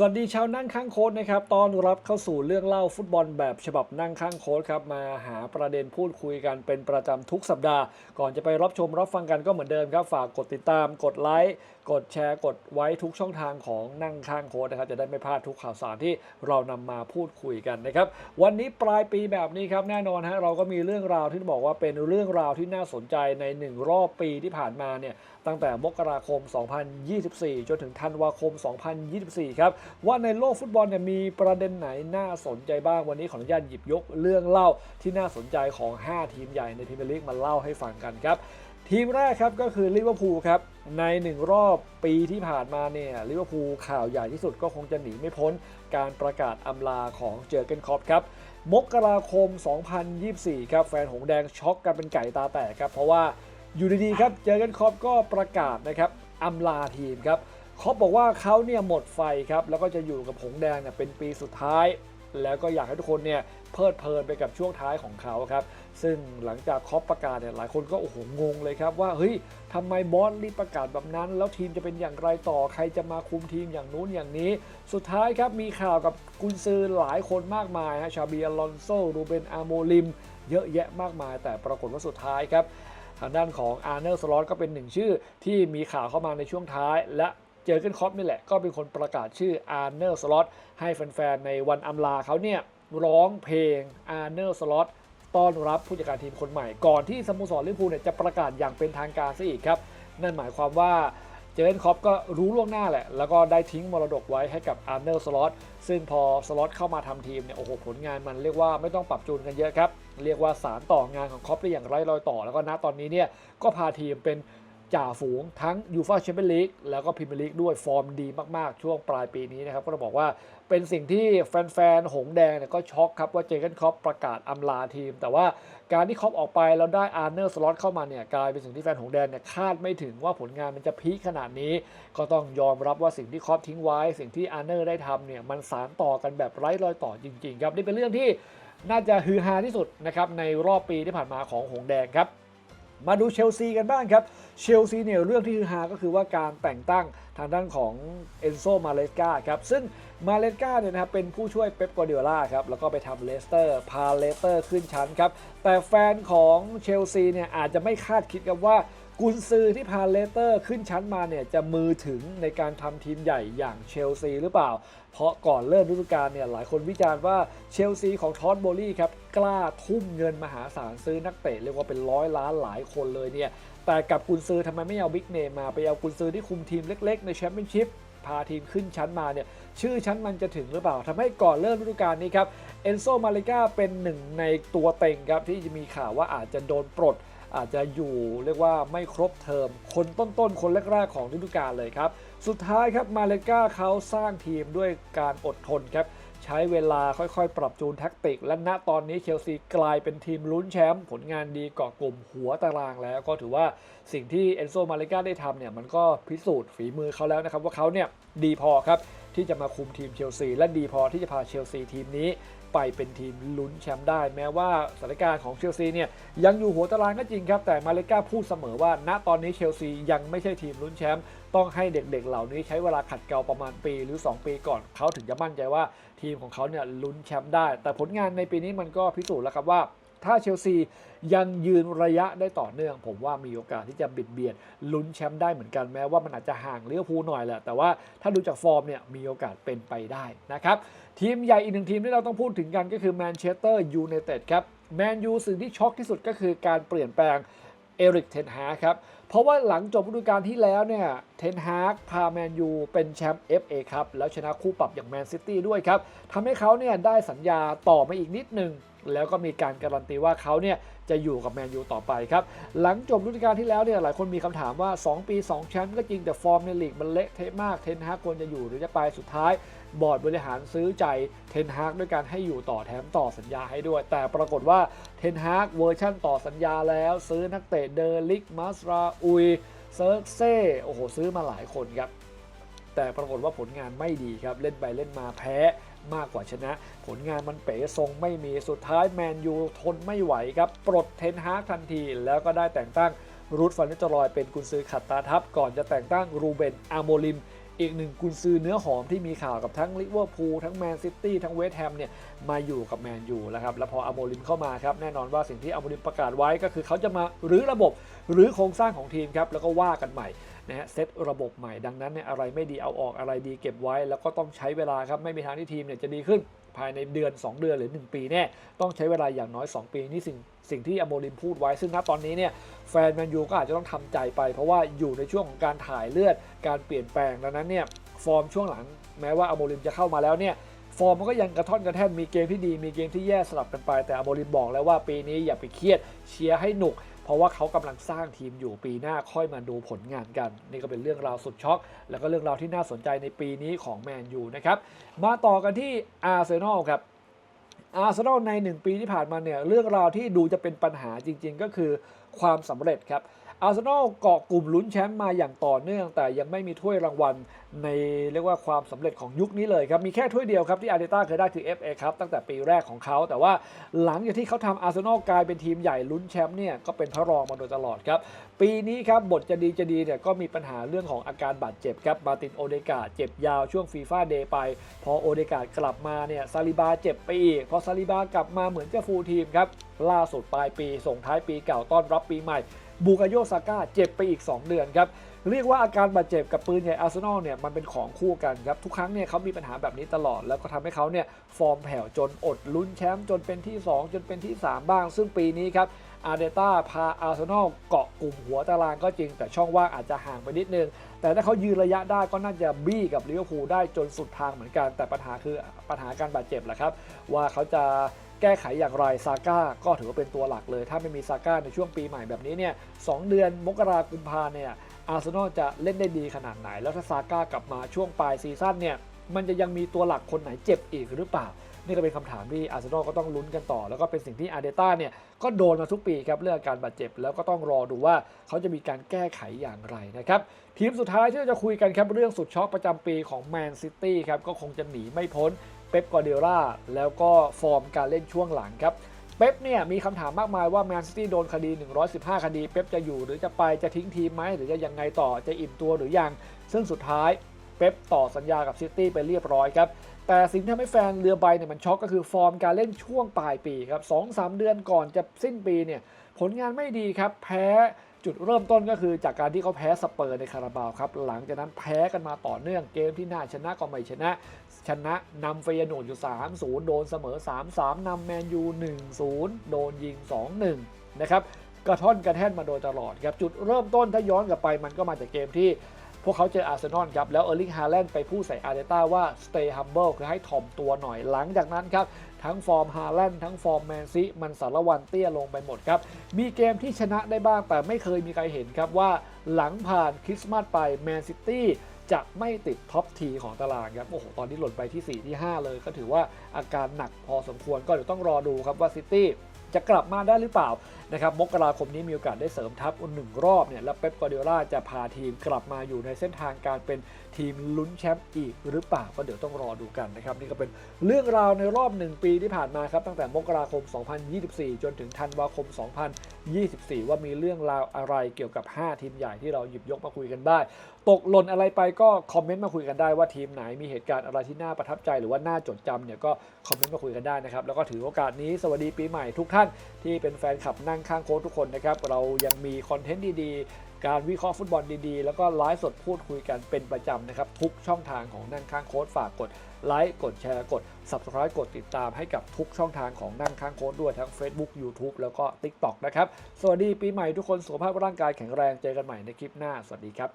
สวัสดีชาวนั่งข้างโค้ดนะครับตอนรับเข้าสู่เรื่องเล่าฟุตบอลแบบฉบับนั่งข้างโค้ดครับมาหาประเด็นพูดคุยกันเป็นประจำทุกสัปดาห์ ก่อนจะไปรับชมรับฟังกันก็เหมือนเดิมครับ ฝากกดติดตามกดไลค์ กดแชร์กดไว้ทุกช่องทางของนั่งข้างโค้ดนะครับ จะได้ไม่พลาดทุกข่าวสารที่เรานำมาพูดคุยกันนะครับ วันนี้ปลายปีแบบนี้ครับแน่นอนฮะเราก็มีเรื่องราวที่บอกว่าเป็นเรื่องราวที่น่าสนใจในหนึ่งรอบปีที่ผ่านมาเนี่ยตั้งแต่มกราคม 2024 จนถึงธันวาคม 2024 ครับ ว่าในโลกฟุตบอลเนี่ยมีประเด็นไหนน่าสนใจบ้างวันนี้ขออนุญาตหยิบยกเรื่องเล่าที่น่าสนใจของ 5 ทีมใหญ่ในพรีเมียร์ลีกมาเล่าให้ฟังกันครับ ทีมแรกครับก็คือลิเวอร์พูลครับในหนึ่งรอบปีที่ผ่านมาเนี่ยลิเวอร์พูลข่าวใหญ่ที่สุดก็คงจะหนีไม่พ้นการประกาศอำลาของเจอเกนคอปครับมกราคม 2024 ครับแฟนหงแดงช็อกกันเป็นไก่ตาแตกครับ เพราะว่าอยู่ดีๆครับเจอเกนคอปก็ประกาศนะครับอำลาทีมครับคล็อปบอกว่าเขาเนี่ยหมดไฟครับแล้วก็จะอยู่กับหงแดงเนี่ยเป็นปีสุดท้าย แล้วก็อยากให้ทุกคนเนี่ยเพลิดเพลินไปกับช่วงท้ายของเขาครับซึ่งหลังจากคอปประกาศเนี่ยหลายคนก็โอ้โหงงเลยครับว่าเฮ้ยทำไมบอสรีบประกาศแบบนั้น แล้วทีมจะเป็นอย่างไรต่อใครจะมาคุมทีมอย่างนู้นอย่างนี้ สุดท้ายครับมีข่าวกับกุนซือหลายคนมากมายฮะชาบีอลอนโซรูเบนอาโมลิม เยอะแยะมากมาย แต่ปรากฏว่าสุดท้ายครับทางด้านของอาร์เนอร์สล็อตก็เป็นหนึ่งชื่อที่มีข่าวเข้ามาในช่วงท้าย และเจอเกนคอปนี่แหละก็เป็นคนประกาศชื่ออาร์เนอร์สล็อตให้แฟนๆในวันอำลาเขาเนี่ยร้องเพลงอาร์เนอร์สล็อต ต้อนรับผู้จัดการทีมคนใหม่ ก่อนที่สโมสรลิเวอร์พูลเนี่ยจะประกาศอย่างเป็นทางการซะอีกครับ นั่นหมายความว่าเจเลนคอปก็รู้ล่วงหน้าแหละ แล้วก็ได้ทิ้งมรดกไว้ให้กับอาร์เนอร์สล็อตซึ่งพอสล็อตเข้ามาทำทีมเนี่ยโอ้โหผลงานมันเรียกว่าไม่ต้องปรับจูนกันเยอะครับ เรียกว่าสารต่องานของคอปได้อย่างไร้รอยต่อ แล้วก็ณตอนนี้เนี่ยก็พาทีมเป็น จ่าฝูงทั้งยูฟาแชมเปี้ยนลีกแล้วก็พรีเมียร์ลีกด้วยฟอร์มดีมากๆ ช่วงปลายปีนี้นะครับ ก็ต้องบอกว่าเป็นสิ่งที่แฟนๆ หงแดงเนี่ยก็ช็อกครับว่าเจเกนคอปประกาศอำลาทีม แต่ว่าการที่คอปออกไปแล้วได้อาร์เนอร์สล็อตเข้ามาเนี่ยกลายเป็นสิ่งที่แฟนหงแดงเนี่ยคาดไม่ถึงว่าผลงานมันจะพีคขนาดนี้ ก็ต้องยอมรับว่าสิ่งที่คอปทิ้งไว้ สิ่งที่อาร์เนอร์ได้ทำเนี่ยมันสารต่อกันแบบไร้รอยต่อจริงๆครับนี่เป็นเรื่องที่น่าจะฮือฮาที่สุดนะครับในรอบปีที่ผ่านมาของหงแดงครับ มาดูเชลซีกันบ้างครับ เชลซีเนี่ยเรื่องที่ฮือฮาก็คือว่าการแต่งตั้งทางด้านของเอนโซมาเลสกาครับ ซึ่งมาเลสกาเนี่ยนะครับเป็นผู้ช่วยเป๊ปกวาร์ดิโอลาครับ แล้วก็ไปทำเลสเตอร์ พาเลสเตอร์ขึ้นชั้นครับ แต่แฟนของเชลซีเนี่ยอาจจะไม่คาดคิดกับว่า กุนซือที่พาเลสเตอร์ขึ้นชั้นมาเนี่ยจะมือถึงในการทำทีมใหญ่อย่างเชลซีหรือเปล่า เพราะก่อนเริ่มฤดูกาลเนี่ยหลายคนวิจารณ์ว่าเชลซีของทอตโบลี่ครับกล้าทุ่มเงินมหาศาลซื้อนักเตะเรียกว่าเป็นร้อยล้านหลายคนเลยเนี่ยแต่กับกุนซือทำไมไม่เอาบิ๊กเนมมาไปเอากุนซือที่คุมทีมเล็ก ๆ ในแชมเปี้ยนชิพพาทีมขึ้นชั้นมาเนี่ยชื่อชั้นมันจะถึงหรือเปล่าทำให้ก่อนเริ่มฤดูกาลนี้ครับเอนโซมาเลกาเป็นหนึ่งในตัวเต็งครับที่จะมีข่าวว่าอาจจะโดนปลด อาจจะอยู่เรียกว่าไม่ครบเทอม คนต้นๆ คนแรกๆของฤดูกาลเลยครับ สุดท้ายครับมาเลกาเขาสร้างทีมด้วยการอดทนครับใช้เวลาค่อยๆ ปรับจูนแท็กติก และณตอนนี้เชลซีกลายเป็นทีมลุ้นแชมป์ผลงานดีเกาะกลุ่มหัวตารางแล้ว ก็ถือว่าสิ่งที่เอนโซมาเลกาได้ทำเนี่ยมันก็พิสูจน์ฝีมือเขาแล้วนะครับว่าเขาเนี่ยดีพอครับที่จะมาคุมทีมเชลซีและดีพอที่จะพาเชลซีทีมนี้ ไปเป็นทีมลุ้นแชมป์ได้ แม้ว่าสถานการณ์ของเชลซีเนี่ยยังอยู่หัวตารางก็จริงครับ แต่มาเลกาพูดเสมอว่า ณตอนนี้เชลซียังไม่ใช่ทีมลุ้นแชมป์ต้องให้เด็กๆ เหล่านี้ใช้เวลาขัดเกลาประมาณปีหรือ 2 ปีก่อนเขาถึงจะมั่นใจว่าทีมของเขาเนี่ยลุ้นแชมป์ได้ แต่ผลงานในปีนี้มันก็พิสูจน์แล้วครับว่า ถ้าเชลซียังยืนระยะได้ต่อเนื่อง ผมว่ามีโอกาสที่จะบิดเบียดลุ้นแชมป์ได้เหมือนกันแม้ว่ามันอาจจะห่างเลิเวพูหน่อยแหละแต่ว่าถ้าดูจากฟอร์มเนี่ยมีโอกาสเป็นไปได้นะครับทีมใหญ่อีกหนึ่งทีมที่เราต้องพูดถึงกันก็คือแมนเชสเตอร์ยูไนเต็ดครับแมนยูสิ่งที่ช็อกที่สุดก็คือการเปลี่ยนแปลงเอริกเทนฮาครับ เพราะว่าหลังจบฤดูกาลที่แล้วเนี่ย เทนฮากพาแมนยูเป็นแชมป์ FA ครับ แล้วชนะคู่ปรับอย่างแมนซิตี้ด้วยครับ ทำให้เขาเนี่ยได้สัญญาต่อมาอีกนิดหนึ่งแล้วก็มีการการันตีว่าเขาเนี่ยจะอยู่กับแมนยูต่อไปครับ หลังจบฤดูกาลที่แล้วเนี่ยหลายคนมีคำถามว่า 2 ปี 2 แชมป์ก็จริงแต่ฟอร์มในลีกมันเละเทะมากเทนฮากควรจะอยู่หรือจะไปสุดท้าย บอร์ดบริหารซื้อใจเทนฮากด้วยการให้อยู่ต่อแถมต่อสัญญาให้ด้วย แต่ปรากฏว่าเทนฮากเวอร์ชั่นต่อสัญญาแล้ว ซื้อนักเตะเดอร์ลิกมัสราอุยเซิร์กเซ่โอ้โหซื้อมาหลายคนครับแต่ปรากฏว่าผลงานไม่ดีครับเล่นไปเล่นมาแพ้ มากกว่าชนะ ผลงานมันเป๋ทรงไม่มีสุดท้ายแมนยูทนไม่ไหวครับ ปลดเทนฮากทันที แล้วก็ได้แต่งตั้งรูดฟันนิจรอยเป็นกุนซือขัดตาทับก่อนจะแต่งตั้งรูเบนอาโมลิม อีกหนึ่งกุนซือเนื้อหอมที่มีข่าวกับทั้งลิเวอร์พูลทั้งแมนซิตี้ทั้งเวสต์แฮมเนี่ยมาอยู่กับแมนยูแล้วครับ แล้วพออโมริมเข้ามาครับ แน่นอนว่าสิ่งที่อโมริมประกาศไว้ก็คือเขาจะมารื้อระบบหรือโครงสร้างของทีมครับ แล้วก็ว่ากันใหม่นะฮะเซตระบบใหม่ดังนั้นเนี่ยอะไรไม่ดีเอาออกอะไรดีเก็บไว้ แล้วก็ต้องใช้เวลาครับไม่มีทางที่ทีมเนี่ยจะดีขึ้นภายในเดือน 2 เดือนหรือ 1 ปีแน่ต้องใช้เวลาอย่างน้อย 2 ปีนี่สิ่ง สิ่งที่อโมริมพูดไว้ซึ่งณตอนนี้เนี่ยแฟนแมนยูก็อาจจะต้องทำใจไป เพราะว่าอยู่ในช่วงของการถ่ายเลือดการเปลี่ยนแปลงดังนั้นเนี่ยฟอร์มช่วงหลังแม้ว่าอโมริมจะเข้ามาแล้วเนี่ยฟอร์มมันก็ยังกระท่อนกระแท่นมีเกมที่ดีมีเกมที่แย่สลับกันไป แต่อโมริมบอกแล้วว่าปีนี้อย่าไปเครียดเชียร์ให้หนุก เพราะว่าเขากำลังสร้างทีมอยู่ปีหน้าค่อยมาดูผลงานกัน นี่ก็เป็นเรื่องราวสุดช็อก แล้วก็เรื่องราวที่น่าสนใจในปีนี้ของแมนยูนะครับมาต่อกันที่อาร์เซนอลครับ อาร์เซนอลใน 1 ปีที่ผ่านมาเนี่ยเรื่องราวที่ดูจะเป็นปัญหาจริง ๆ ก็คือความสำเร็จครับ อาร์เซนอลเกาะกลุ่มลุ้นแชมป์มาอย่างต่อเนื่อง แต่ยังไม่มีถ้วยรางวัลในเรียกว่าความสำเร็จของยุคนี้เลยครับ มีแค่ถ้วยเดียวครับที่อาร์เตต้าเคยได้คือ FA ครับตั้งแต่ปีแรกของเขา แต่ว่าหลังจากที่เขาทำอาร์เซนอลกลายเป็นทีมใหญ่ลุ้นแชมป์เนี่ยก็เป็นพระรองมาโดยตลอดครับ ปีนี้ครับบทจะดีจะดีเนี่ยก็มีปัญหาเรื่องของอาการบาดเจ็บครับมาตินโอเดกาเจ็บยาวช่วงฟีฟ่าเดย์ไป พอโอเดกากลับมาเนี่ยซาลิบาเจ็บไปอีกพอซาลิบากลับมาเหมือนจะฟูลทีมครับล่าสุดปลายปีส่งท้ายปีเก่าต้อนรับปีใหม่ บูกาโยซาก้าเจ็บไปอีก 2 เดือนครับ เรียกว่าอาการบาดเจ็บกับปืนใหญ่อาร์เซนอลเนี่ยมันเป็นของคู่กันครับ ทุกครั้งเนี่ยเขามีปัญหาแบบนี้ตลอด แล้วก็ทำให้เขาเนี่ยฟอร์มแผ่วจนอดลุ้นแชมป์จนเป็นที่ 2 จนเป็นที่ 3 บ้าง ซึ่งปีนี้ครับอาร์เดต้าพาอาร์เซนอลเกาะกลุ่มหัวตารางก็จริง แต่ช่องว่างอาจจะห่างไปนิดนึง แต่ถ้าเขายืนระยะได้ก็น่าจะบี้กับลิเวอร์พูลได้จนสุดทางเหมือนกัน แต่ปัญหาคือปัญหาการบาดเจ็บแหละครับ ว่าเขาจะ แก้ไขอย่างไรซาก้าก็ถือว่าเป็นตัวหลักเลย ถ้าไม่มีซาก้าในช่วงปีใหม่แบบนี้เนี่ยสองเดือนมกรากุมภาเนี่ยอาร์เซนอลจะเล่นได้ดีขนาดไหน แล้วถ้าซาก้ากลับมาช่วงปลายซีซั่นเนี่ยมันจะยังมีตัวหลักคนไหนเจ็บอีกหรือเปล่า นี่ก็เป็นคำถามที่อาร์เซนอลก็ต้องลุ้นกันต่อ แล้วก็เป็นสิ่งที่อาร์เดต้าเนี่ยก็โดนมาทุกปีครับเรื่องการบาดเจ็บ แล้วก็ต้องรอดูว่าเขาจะมีการแก้ไขอย่างไรนะครับทีมสุดท้ายที่เราจะคุยกันครับเรื่องสุดช็อกประจำปีของแมนซิตี้ครับก็คงจะหนีไม่พ้น เป๊ปกวาร์ดิโอลาแล้วก็ฟอร์มการเล่นช่วงหลังครับเป๊ปเนี่ยมีคำถามมากมายว่าแมนซิตี้โดนคดี 115 คดี เป๊ปจะอยู่หรือจะไปจะทิ้งทีมไหมหรือจะยังไงต่อจะอิ่มตัวหรือยัง ซึ่งสุดท้ายเป๊ปต่อสัญญากับซิตี้ไปเรียบร้อยครับ แต่สิ่งที่ทำให้แฟนเรือใบเนี่ยมันช็อกก็คือฟอร์มการเล่นช่วงปลายปีครับ2-3เดือนก่อนจะสิ้นปีเนี่ยผลงานไม่ดีครับแพ้ จุดเริ่มต้นก็คือจากการที่เขาแพ้สเปอร์ในคาราบาวครับ หลังจากนั้นแพ้กันมาต่อเนื่องเกมที่น่าชนะก็ไม่ชนะ ชนะนำเฟยโนดอยู่ 3-0 โดนเสมอ 3-3นำแมนยู 1-0 โดนยิง 2-1 นะครับกระท่อนกระแท่นมาโดยตลอดครับจุดเริ่มต้นถ้าย้อนกลับไปมันก็มาจากเกมที่ วกเขาเจออาร์เซนอลครับ แล้วเออร์ลิงฮาแลนด์ไปพูดใส่อาร์เตต้าว่า stay humble คือให้ถ่อมตัวหน่อยหลังจากนั้นครับ ทั้งฟอร์มฮาแลนด์ทั้งฟอร์มแมนซีมันสารวันเตี้ยลงไปหมดครับ มีเกมที่ชนะได้บ้างแต่ไม่เคยมีใครเห็นครับว่าหลังผ่านคริสต์มาสไปแมนซิตี้จะไม่ติดท็อปทีของตารางครับ โอ้โห ตอนนี้หล่นไปที่ 4 ที่ 5 เลย ก็ถือว่าอาการหนักพอสมควรก็เดี๋ยวต้องรอดูครับว่าซิตี้ จะกลับมาได้หรือเปล่านะครับมกราคมนี้มีโอกาสได้เสริมทัพหนึ่งรอบเนี่ยแล้วเป๊ปกวาร์ดิโอลาจะพาทีมกลับมาอยู่ในเส้นทางการเป็นทีมลุ้นแชมป์อีกหรือเปล่าก็เดี๋ยวต้องรอดูกันนะครับนี่ก็เป็นเรื่องราวในรอบ 1 ปีที่ผ่านมาครับตั้งแต่มกราคม 2024 จนถึงธันวาคม 2024 ว่ามีเรื่องราวอะไรเกี่ยวกับ 5 ทีมใหญ่ที่เราหยิบยกมาคุยกันได้ ตกหล่นอะไรไปก็คอมเมนต์มาคุยกันได้ว่าทีมไหนมีเหตุการณ์อะไรที่น่าประทับใจ หรือว่าน่าจดจำเนี่ยก็คอมเมนต์มาคุยกันได้นะครับแล้วก็ถือโอกาสนี้สวัสดีปีใหม่ทุกท่านที่เป็นแฟนคลับนั่งข้างโค้ชทุกคนนะครับ เรายังมีคอนเทนต์ดีๆ การวิเคราะห์ฟุตบอลดีๆ แล้วก็ไลฟ์สดพูดคุยกันเป็นประจำนะครับ ทุกช่องทางของนั่งข้างโค้ชฝากกดไลค์กดแชร์กด subscribe กดติดตามให้กับทุกช่องทางของนั่งข้างโค้ชด้วยทั้ง Facebook YouTube แล้วก็ TikTok นะครับ สวัสดีปีใหม่ทุกคนสุขภาพร่างกายแข็งแรงเจอกันใหม่ในคลิปหน้า สวัสดีครับ